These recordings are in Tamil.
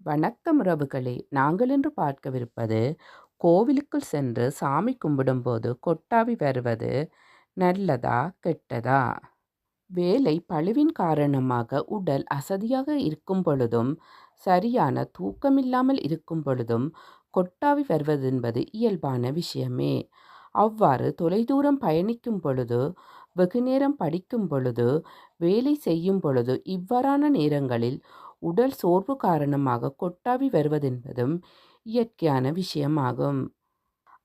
வணக்கம் உறவுகளே. நாங்கள் இன்று பார்க்கவிருப்பது கோவிலுக்குள் சென்று சாமி கும்பிடும்போது கொட்டாவி வருவது நல்லதா கெட்டதா? வேலை பழுவின் காரணமாக உடல் அசதியாக இருக்கும் பொழுதும் சரியான தூக்கமில்லாமல் இருக்கும் பொழுதும் கொட்டாவி வருவதென்பது இயல்பான விஷயமே. அவ்வாறு தொலைதூரம் பயணிக்கும் பொழுது வெகுநேரம் படிக்கும் பொழுது வேலை செய்யும் பொழுது இவ்வாறான நேரங்களில் உடல் சோர்வு காரணமாக கொட்டாவி வருவதென்பதும் இயற்கையான விஷயமாகும்.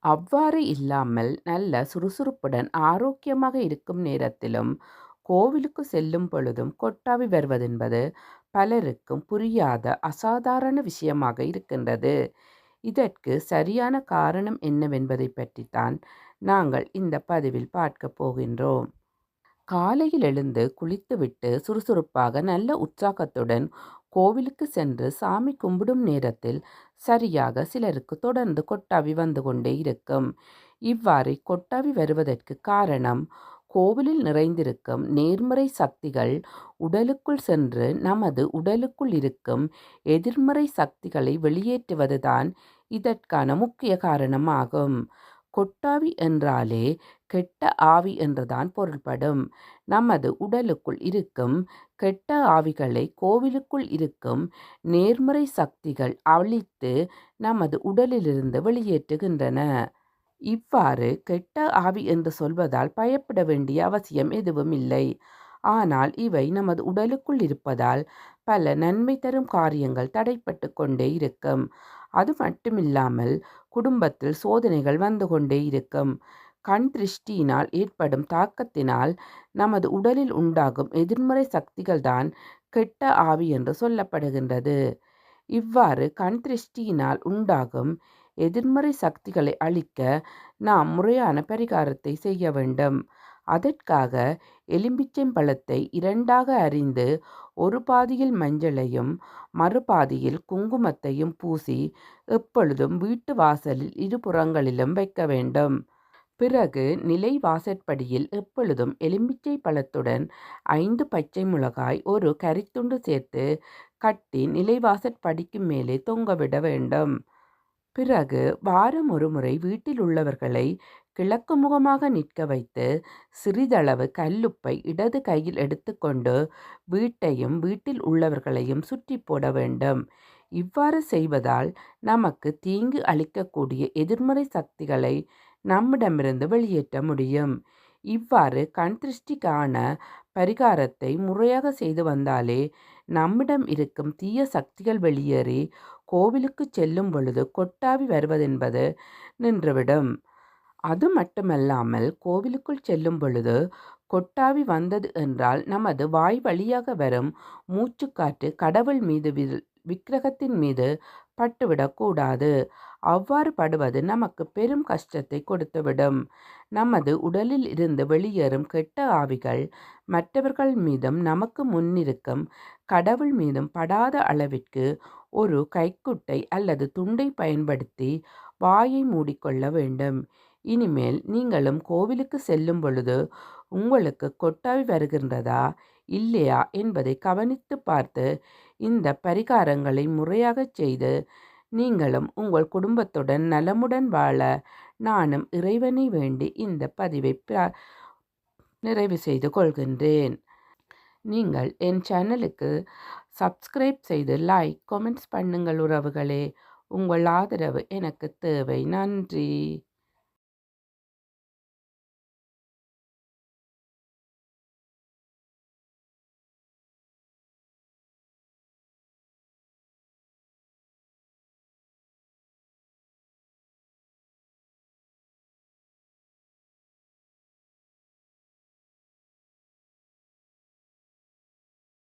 அவ்வாறு இல்லாமல் நல்ல சுறுசுறுப்புடன் ஆரோக்கியமாக இருக்கும் நேரத்திலும் கோவிலுக்கு செல்லும் பொழுதும் கொட்டாவி வருவதென்பது பலருக்கும் புரியாத அசாதாரண விஷயமாக இருக்கின்றது. இதற்கு சரியான காரணம் என்னவென்பதை பற்றித்தான் நாங்கள் இந்த பதிவில் பார்க்கப் போகின்றோம். காலையில் எழுந்து குளித்துவிட்டு சுறுசுறுப்பாக நல்ல உற்சாகத்துடன் கோவிலுக்கு சென்று சாமி கும்பிடும் நேரத்தில் சரியாக சிலருக்கு தொடர்ந்து கொட்டாவி வந்து கொண்டே இருக்கும். இவ்வாறு கொட்டாவி வருவதற்கு காரணம் கோவிலில் நிறைந்திருக்கும் நேர்மறை சக்திகள் உடலுக்குள் சென்று நமது உடலுக்குள் இருக்கும் எதிர்மறை சக்திகளை வெளியேற்றுவதுதான் இதற்கான முக்கிய காரணமாகும். கொட்டாவி என்றாலே கெட்ட ஆவி என்றுதான் பொருள்படும். நமது உடலுக்குள் இருக்கும் கெட்ட ஆவிகளை கோவிலுக்குள் இருக்கும் நேர்மறை சக்திகள் அழித்து நமது உடலிலிருந்து வெளியேற்றுகின்றன. இவ்வாறு கெட்ட ஆவி என்று சொல்வதால் பயப்பட வேண்டிய அவசியம் எதுவும் இல்லை. ஆனால் இவை நமது உடலுக்குள் இருப்பதால் பல நன்மை தரும் காரியங்கள் தடைப்பட்டு கொண்டே இருக்கும். அது மட்டுமில்லாமல் குடும்பத்தில் சோதனைகள் வந்து கொண்டே இருக்கும். கண் திருஷ்டியினால் ஏற்படும் தாக்கத்தினால் நமது உடலில் உண்டாகும் எதிர்மறை சக்திகள்தான் கெட்ட ஆவி என்று சொல்லப்படுகின்றது. இவ்வாறு கண் திருஷ்டியினால் உண்டாகும் எதிர்மறை சக்திகளை அழிக்க நாம் முறையான பரிகாரத்தை செய்ய வேண்டும். அதற்காக எலும்பிச்சம்பழத்தை இரண்டாக அறிந்து ஒரு பாதியில் மஞ்சளையும் மறுபாதியில் குங்குமத்தையும் பூசி எப்பொழுதும் வீட்டு வாசலில் இருபுறங்களிலும் வைக்க வேண்டும். பிறகு நிலை வாசற்படியில் எப்பொழுதும் எலுமிச்சை பழத்துடன் ஐந்து பச்சை மிளகாய் ஒரு கரித்துண்டு சேர்த்து கட்டி நிலைவாசற்படிக்கு மேலே தொங்கவிட வேண்டும். பிறகு வாரம் ஒரு முறை வீட்டில் உள்ளவர்களை கிழக்கு முகமாக நிற்க வைத்து சிறிதளவு கல்லுப்பை இடது கையில் எடுத்துக்கொண்டு வீட்டையும் வீட்டில் உள்ளவர்களையும் சுற்றி போட வேண்டும். இவ்வாறு செய்வதால் நமக்கு தீங்கு அளிக்கக்கூடிய எதிர்மறை சக்திகளை நம்மிடமிருந்து வெளியேற்ற முடியும். இவ்வாறு கண் திருஷ்டிக்கான பரிகாரத்தை முறையாக செய்து வந்தாலே நம்மிடம் இருக்கும் தீய சக்திகள் வெளியேறி கோவிலுக்கு செல்லும் பொழுது கொட்டாவி வருவதென்பது நின்றுவிடும். அது மட்டுமல்லாமல் கோவிலுக்குள் செல்லும் பொழுது கொட்டாவி வந்தது என்றால் நமது வாய் வழியாக வரும் மூச்சுக்காற்று கடவுள் மீது விக்கிரகத்தின் மீது பட்டுவிடக்கூடாது. அவ்வாறு படுவது நமக்கு பெரும் கஷ்டத்தை கொடுத்துவிடும். நமது உடலில் இருந்து வெளியேறும் கெட்ட ஆவிகள் மற்றவர்கள் மீதும் நமக்கு முன்னிருக்கும் கடவுள் மீதும் படாத அளவிற்கு ஒரு கைக்குட்டை அல்லது துண்டை பயன்படுத்தி வாயை மூடிக்கொள்ள வேண்டும். இனிமேல் நீங்களும் கோவிலுக்கு செல்லும் பொழுது உங்களுக்கு கொட்டாவி வருகின்றதா இல்லையா என்பதை கவனித்து பார்த்து இந்த பரிகாரங்களை முறையாக செய்து நீங்களும் உங்கள் குடும்பத்துடன் நலமுடன் வாழ நானும் இறைவனை வேண்டி இந்த பதிவை நிறைவு செய்து கொள்கின்றேன். நீங்கள் என் சேனலுக்கு சப்ஸ்கிரைப் செய்து லைக் கமெண்ட்ஸ் பண்ணுங்கள் உறவுகளே. உங்கள் ஆதரவு எனக்கு தேவை. நன்றி.